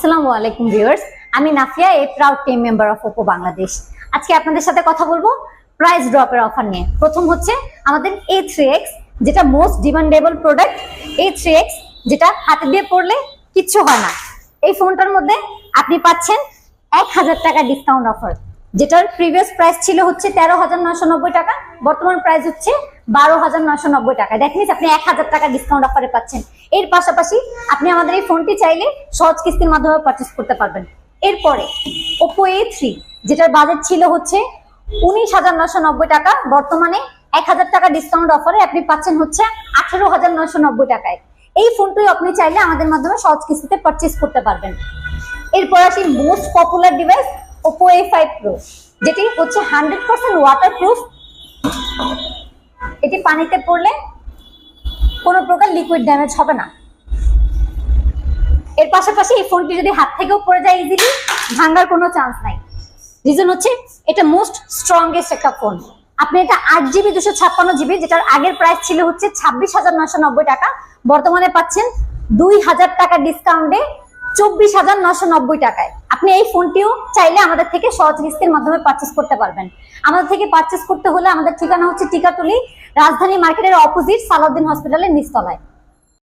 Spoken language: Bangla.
আসসালামু আলাইকুম ভিউয়ার্স। আমি Nafia a proud team member of Oppo Bangladesh আজকে আপনাদের সাথে কথা বলব প্রাইস ড্রপের অফার নিয়ে। প্রথম হচ্ছে আমাদের এ থ্রি এক্স যেটা most demandable product A three X যেটা হাতে দিয়ে পড়লে কিচ্ছু হয় না। এই ফোনটার মধ্যে আপনি পাচ্ছেন এক হাজার টাকা ডিসকাউন্ট অফার যেটার প্রিভিয়াস প্রাইস ছিল হচ্ছে তেরো হাজার নয়শো নব্বই টাকা, বর্তমান প্রাইস হচ্ছে বারো হাজার নয়শো নব্বই টাকা। দেখেন আপনি এক হাজার টাকা ডিসকাউন্ট অফারে পাচ্ছেন। এর পাশাপাশি আপনি আমাদের এই ফোনটি চাইলে সহজ কিস্তির মাধ্যমে পারচেস করতে পারবেন। এরপরে ওপো এ থ্রি যেটার বাজেট ছিল হচ্ছে উনিশ হাজার নয়শো নব্বই টাকা, বর্তমানে এক হাজার টাকা ডিসকাউন্ট অফারে আপনি পাচ্ছেন হচ্ছে আঠেরো হাজার নয়শো নব্বই টাকায়। এই ফোনটি আপনি চাইলে আমাদের মাধ্যমে সহজ কিস্তিতে পারচেস করতে পারবেন। এরপর আসি most popular device Oppo A five pro যেটি হচ্ছে হান্ড্রেড পার্সেন্ট ওয়াটার প্রুফ এটি পানিতে পড়লে কোনো প্রকার লিকুইড ড্যামেজ হবে না। এর পাশাপাশি এই ফোনটি যদি হাত থেকেও পড়ে যায় ইজিলি ভাঙার কোনো চান্স নাই। রিজন হচ্ছে, এটা মোস্ট স্ট্রংগেস্ট একটা ফোন আপনি এটা আট জিবি দুশো ছাপ্পান্ন জিবি যেটার আগের প্রাইস ছিল হচ্ছে ছাব্বিশ হাজার নশো নব্বই টাকা। বর্তমানে পাচ্ছেন দুই হাজার টাকা ডিসকাউন্টে চব্বিশ হাজার নশো নব্বই টাকায়। আপনি এই ফোনটিও চাইলে আমাদের থেকে সহজ কিস্তির মাধ্যমে পার্চেস করতে পারবেন। আমাদের থেকে পার্চেস করতে হলে আমাদের ঠিকানা হচ্ছে টিকাটুলি, রাজধানী মার্কেটের অপোজিট সালাউদ্দিন হসপিটালের নিচতলায়।